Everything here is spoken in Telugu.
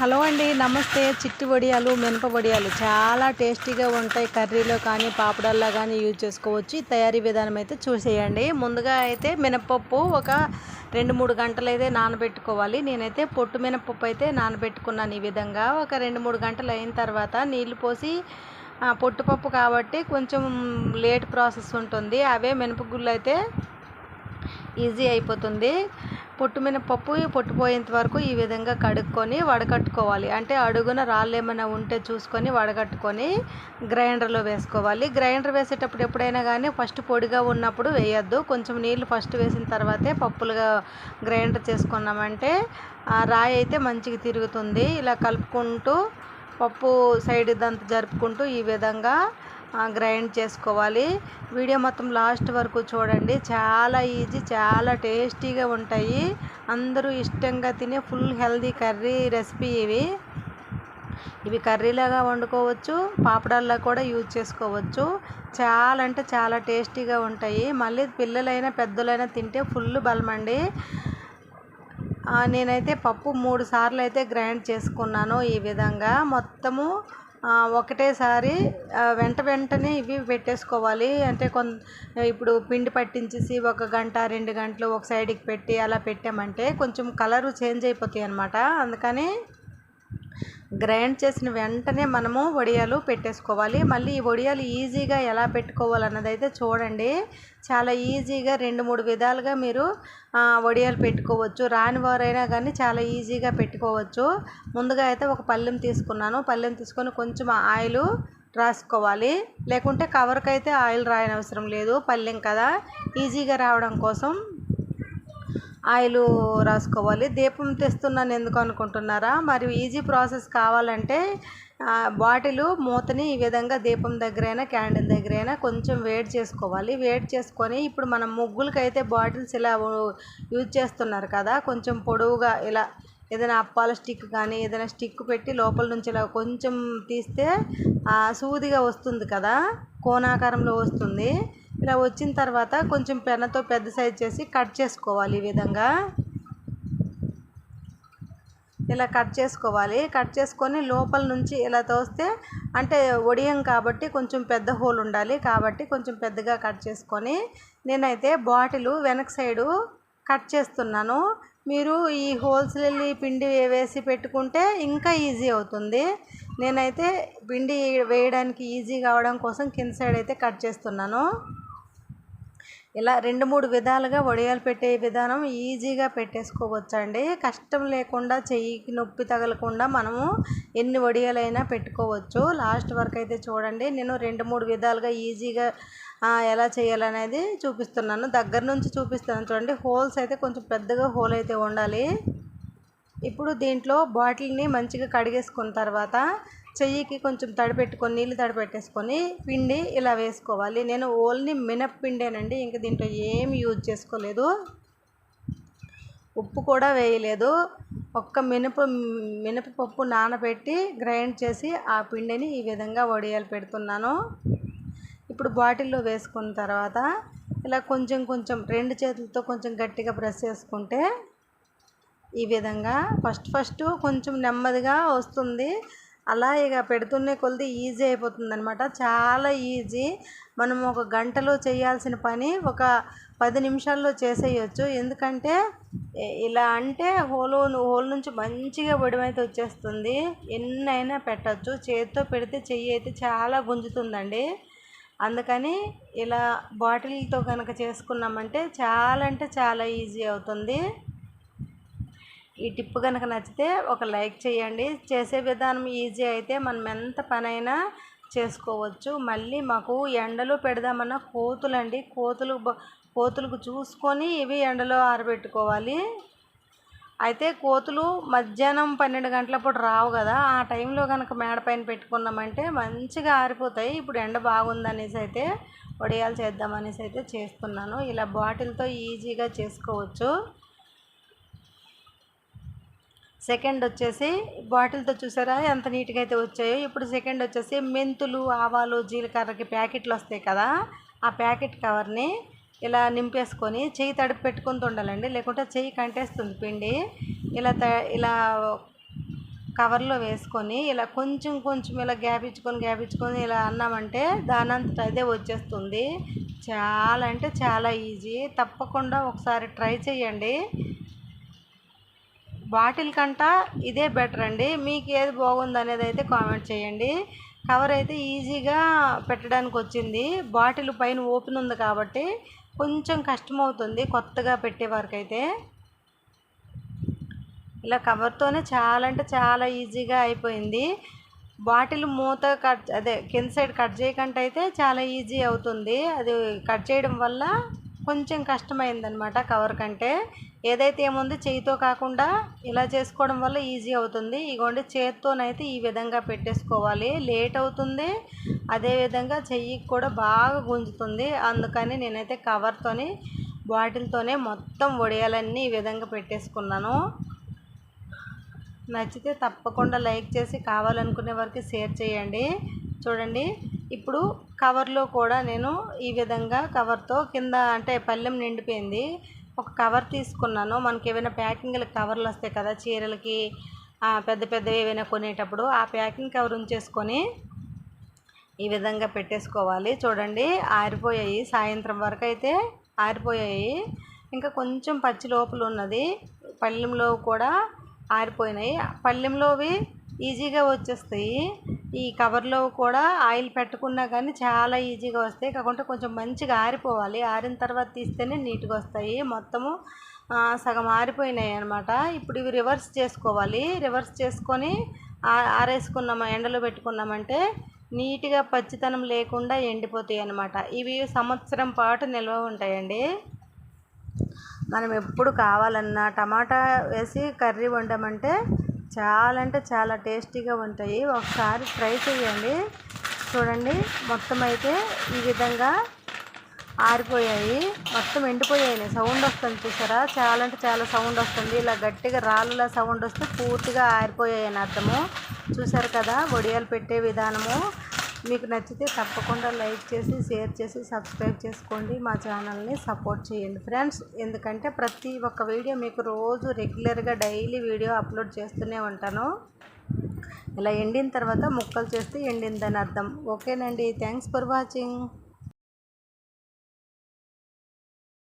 హలో అండి నమస్తే. చిట్టి వడియాలు మినప వడియాలు చాలా టేస్టీగా ఉంటాయి. కర్రీలో కానీ పాపడాల్లో కానీ యూజ్ చేసుకోవచ్చు. ఈ తయారీ విధానం అయితే చూసేయండి. ముందుగా అయితే మినపప్పు ఒక రెండు మూడు గంటలు అయితే నానబెట్టుకోవాలి. నేనైతే పొట్టు మినపప్పు అయితే నానబెట్టుకున్నాను ఈ విధంగా. ఒక రెండు మూడు గంటలు అయిన తర్వాత నీళ్ళు పోసి పొట్టుపప్పు కాబట్టి కొంచెం లేట్ ప్రాసెస్ ఉంటుంది. అవే మినపగుళ్ళు అయితే ఈజీ అయిపోతుంది. పొట్టు మినపప్పు పొట్టు వరకు ఈ విధంగా కడుక్కొని వడకట్టుకోవాలి. అంటే అడుగున రాళ్ళు ఏమైనా ఉంటే చూసుకొని వడకట్టుకొని గ్రైండర్లో వేసుకోవాలి. గ్రైండర్ వేసేటప్పుడు ఎప్పుడైనా కానీ ఫస్ట్ పొడిగా ఉన్నప్పుడు వేయద్దు. కొంచెం నీళ్ళు ఫస్ట్ వేసిన తర్వాతే పప్పులుగా గ్రైండర్ చేసుకున్నామంటే రాయి అయితే మంచిగా తిరుగుతుంది. ఇలా కలుపుకుంటూ పప్పు సైడ్ ఇదంతా జరుపుకుంటూ ఈ విధంగా గ్రైండ్ చేసుకోవాలి. వీడియో మొత్తం లాస్ట్ వరకు చూడండి. చాలా ఈజీ చాలా టేస్టీగా ఉంటాయి. అందరూ ఇష్టంగా తినే ఫుల్ హెల్దీ కర్రీ రెసిపీ ఇవి. ఇవి కర్రీలాగా వండుకోవచ్చు పాపడాల్లో కూడా యూజ్ చేసుకోవచ్చు. చాలా అంటే చాలా టేస్టీగా ఉంటాయి. మళ్ళీ పిల్లలైనా పెద్దలైనా తింటే ఫుల్ బలమండి. నేనైతే పప్పు మూడు సార్లు అయితే గ్రైండ్ చేసుకున్నాను ఈ విధంగా. మొత్తము ఒకటేసారి వెంట వెంటనే ఇవి పెట్టేసుకోవాలి. అంటే కొంత ఇప్పుడు పిండి పట్టించేసి ఒక గంట రెండు గంటలు ఒక సైడ్కి పెట్టి అలా పెట్టామంటే కొంచెం కలరు చేంజ్ అయిపోతాయి అన్నమాట. అందుకని గ్రైండ్ చేసిన వెంటనే మనము వడియాలు పెట్టేసుకోవాలి. మళ్ళీ ఈ వడియాలు ఈజీగా ఎలా పెట్టుకోవాలన్నది అయితే చూడండి. చాలా ఈజీగా రెండు మూడు విధాలుగా మీరు వడియాలు పెట్టుకోవచ్చు. రాని వారైనా కానీ చాలా ఈజీగా పెట్టుకోవచ్చు. ముందుగా అయితే ఒక పళ్ళెం తీసుకున్నాను. పళ్ళెం తీసుకొని కొంచెం ఆయిల్ రాసుకోవాలి. లేకుంటే కవర్కి అయితే ఆయిల్ రాయనవసరం లేదు. పళ్ళెం కదా. ఈజీగా రావడం కోసం ఆయిల్ రాసుకోవాలి. దీపం తెస్తున్నాను ఎందుకు అనుకుంటున్నారా? మరి ఈజీ ప్రాసెస్ కావాలంటే బాటిల్ మూతని ఈ విధంగా దీపం దగ్గరైనా క్యాండిల్ దగ్గరైనా కొంచెం వేడి చేసుకోవాలి. వేడి చేసుకొని ఇప్పుడు మనం ముగ్గులకైతే బాటిల్స్ ఇలా యూజ్ చేస్తున్నారు కదా కొంచెం పొడవుగా ఇలా ఏదైనా అప్పాల స్టిక్ కానీ ఏదైనా స్టిక్ పెట్టి లోపల నుంచి ఇలా కొంచెం తీస్తే సూదిగా వస్తుంది కదా కోణాకారంలో వస్తుంది. ఇలా వచ్చిన తర్వాత కొంచెం పెన్నతో పెద్ద సైజ్ చేసి కట్ చేసుకోవాలి ఈ విధంగా. ఇలా కట్ చేసుకోవాలి. కట్ చేసుకొని లోపల నుంచి ఇలా తోస్తే అంటే ఒడియం కాబట్టి కొంచెం పెద్ద హోల్ ఉండాలి. కాబట్టి కొంచెం పెద్దగా కట్ చేసుకొని నేనైతే బాటిల్ వెనక సైడు కట్ చేస్తున్నాను. మీరు ఈ హోల్సేల్ పిండి వేసి పెట్టుకుంటే ఇంకా ఈజీ అవుతుంది. నేనైతే పిండి వేయడానికి ఈజీ కావడం కోసం కింద సైడ్ అయితే కట్ చేస్తున్నాను. ఇలా రెండు మూడు విధాలుగా వడియాలు పెట్టే విధానం ఈజీగా పెట్టేసుకోవచ్చండి. కష్టం లేకుండా చెయ్యికి నొప్పి తగలకుండా మనము ఎన్ని వడియాలైనా పెట్టుకోవచ్చు. లాస్ట్ వరకు అయితే చూడండి నేను రెండు మూడు విధాలుగా ఈజీగా ఎలా చేయాలనేది చూపిస్తున్నాను. దగ్గర నుంచి చూపిస్తున్నాను చూడండి హోల్స్ అయితే కొంచెం పెద్దగా హోల్ అయితే ఉండాలి. ఇప్పుడు దీంట్లో బాటిల్ని మంచిగా కడిగేసుకున్న తర్వాత చెయ్యికి కొంచెం తడిపెట్టుకొని నీళ్ళు తడిపెట్టేసుకొని పిండి ఇలా వేసుకోవాలి. నేను ఓన్లీ మినప్పిండేనండి ఇంకా దీంట్లో ఏం యూజ్ చేసుకోలేదు. ఉప్పు కూడా వేయలేదు. ఒక్క మినప మినపపప్పు నానబెట్టి గ్రైండ్ చేసి ఆ పిండిని ఈ విధంగా వడియాలు పెడుతున్నాను. ఇప్పుడు బాటిల్లో వేసుకున్న తర్వాత ఇలా కొంచెం కొంచెం రెండు చేతులతో కొంచెం గట్టిగా ప్రెస్ చేసుకుంటే ఈ విధంగా ఫస్ట్ ఫస్ట్ కొంచెం నెమ్మదిగా వస్తుంది. అలా ఇక పెడుతున్నే కొలది ఈజీ అయిపోతుంది అనమాట చాలా ఈజీ. మనం ఒక గంటలో చేయాల్సిన పని ఒక పది నిమిషాల్లో చేసేయచ్చు. ఎందుకంటే ఇలా అంటే హోల్ హోల్ నుంచి మంచిగా వడిమైతే వచ్చేస్తుంది. ఎన్నైనా పెట్టచ్చు. చేతితో పెడితే చెయ్యి అయితే చాలా గుంజుతుందండి. అందుకని ఇలా బాటిల్తో కనుక చేసుకున్నామంటే చాలా అంటే చాలా ఈజీ అవుతుంది. ఈ టిప్ కనుక నచ్చితే ఒక లైక్ చేయండి. చేసే విధానం ఈజీ అయితే మనం ఎంత పనైనా చేసుకోవచ్చు. మళ్ళీ మాకు ఎండలో పెడదామన్న కోతులండి. కోతులు కోతులకు చూసుకొని ఇవి ఎండలో ఆరబెట్టుకోవాలి. అయితే కోతులు మధ్యాహ్నం పన్నెండు గంటలప్పుడు రావు కదా. ఆ టైంలో కనుక మేడపైన పెట్టుకున్నామంటే మంచిగా ఆరిపోతాయి. ఇప్పుడు ఎండ బాగుందనేసి అయితే వడియాలు చేద్దామనేసి అయితే చేస్తున్నాను. ఇలా బాటిల్తో ఈజీగా చేసుకోవచ్చు. సెకండ్ వచ్చేసి బాటిల్తో చూసారా? ఎంత నీట్గా అయితే వచ్చాయో. ఇప్పుడు సెకండ్ వచ్చేసి మెంతులు ఆవాలు జీలకర్రకి ప్యాకెట్లు వస్తాయి కదా. ఆ ప్యాకెట్ కవర్ని ఇలా నింపేసుకొని చెయ్యి తడిపి పెట్టుకుంటూ ఉండాలండి. లేకుంటే చెయ్యి కంటేస్తుంది పిండి. ఇలా త ఇలా కవర్లో వేసుకొని ఇలా కొంచెం కొంచెం ఇలా గ్యాప్ ఇచ్చుకొని గ్యాప్ ఇచ్చుకొని ఇలా అన్నామంటే దానంతట అదే వచ్చేస్తుంది. చాలా అంటే చాలా ఈజీ. తప్పకుండా ఒకసారి ట్రై చేయండి బాటిల్ కంట ఇదే బెటర్ అండి. మీకు ఏది బాగుంది అనేది అయితే కామెంట్ చేయండి. కవర్ అయితే ఈజీగా పెట్టడానికి వచ్చింది. బాటిల్ పైన ఓపెన్ ఉంది కాబట్టి కొంచెం కష్టమవుతుంది కొత్తగా పెట్టే అయితే ఇలా కవర్తోనే చాలా అంటే చాలా ఈజీగా అయిపోయింది. బాటిల్ మూత కట్ అదే కింద సైడ్ కట్ చేయకుండా అయితే చాలా ఈజీ అవుతుంది. అది కట్ చేయడం వల్ల కొంచెం కష్టమైందనమాట కవర్ కంటే. ఏదైతే ఏముంది చేయితో కాకుండా ఇలా చేసుకోవడం వల్ల ఈజీ అవుతుంది. ఇగోండి చేత్తోనైతే ఈ విధంగా పెట్టేసుకోవాలి. లేట్ అవుతుంది. అదేవిధంగా చెయ్యికి కూడా బాగా గుంజుతుంది. అందుకని నేనైతే కవర్తోని బాటిల్తోనే మొత్తం వడియాలన్నీ ఈ విధంగా పెట్టేసుకున్నాను. నచ్చితే తప్పకుండా లైక్ చేసి కావాలనుకునే వారికి షేర్ చేయండి. చూడండి. ఇప్పుడు కవర్లో కూడా నేను ఈ విధంగా కవర్తో కింద అంటే పళ్ళెం నిండిపోయింది. ఒక కవర్ తీసుకున్నాను. మనకి ఏమైనా ప్యాకింగ్ల కవర్లు వస్తాయి కదా చీరలకి పెద్ద పెద్దవి ఏవైనా కొనేటప్పుడు ఆ ప్యాకింగ్ కవర్ ఉంచేసుకొని ఈ విధంగా పెట్టేసుకోవాలి. చూడండి ఆరిపోయాయి. సాయంత్రం వరకు అయితే ఆరిపోయాయి. ఇంకా కొంచెం పచ్చి లోపల ఉన్నది. పళ్ళెంలో కూడా ఆరిపోయినాయి. పళ్ళెంలోవి ఈజీగా వచ్చేస్తాయి. ఈ కవర్లో కూడా ఆయిల్ పెట్టుకున్నా కానీ చాలా ఈజీగా వస్తాయి. కాకుంటే కొంచెం మంచిగా ఆరిపోవాలి. ఆరిన తర్వాత తీస్తేనే నీట్గా వస్తాయి. మొత్తము సగం ఆరిపోయినాయి అనమాట ఇప్పుడు ఇవి రివర్స్ చేసుకోవాలి. రివర్స్ చేసుకొని ఆరేసుకున్నాము ఎండలో పెట్టుకున్నామంటే నీట్గా పచ్చితనం లేకుండా ఎండిపోతాయి అనమాట ఇవి సంవత్సరం పాటు నిల్వ ఉంటాయండి. మనం ఎప్పుడు కావాలన్నా టమాటా వేసి కర్రీ వండమంటే చాలా అంటే చాలా టేస్టీగా ఉంటాయి. ఒకసారి ట్రై చేయండి. చూడండి మొత్తం అయితే ఈ విధంగా ఆరిపోయాయి. మొత్తం ఎండిపోయాయి. సౌండ్ వస్తుంది చూసారా? చాలా అంటే చాలా సౌండ్ వస్తుంది. ఇలా గట్టిగా రాళ్ళులా సౌండ్ వస్తే పూర్తిగా ఆరిపోయాయి అని అర్థము చూసారు కదా? వడియాలు పెట్టే విధానము. మీకు నచ్చితే తప్పకుండా లైక్ చేసి షేర్ చేసి సబ్స్క్రైబ్ చేసుకోండి. మా ఛానల్ని సపోర్ట్ చేయండి. ఫ్రెండ్స్ ఎందుకంటే ప్రతి ఒక్క వీడియో మీకు రోజు రెగ్యులర్గా డైలీ వీడియో అప్లోడ్ చేస్తూనే ఉంటాను. ఇలా ఎండిన తర్వాత ముక్కలు చేస్తే ఎండిందని అర్థం. ఓకేనండి. Thanks for watching.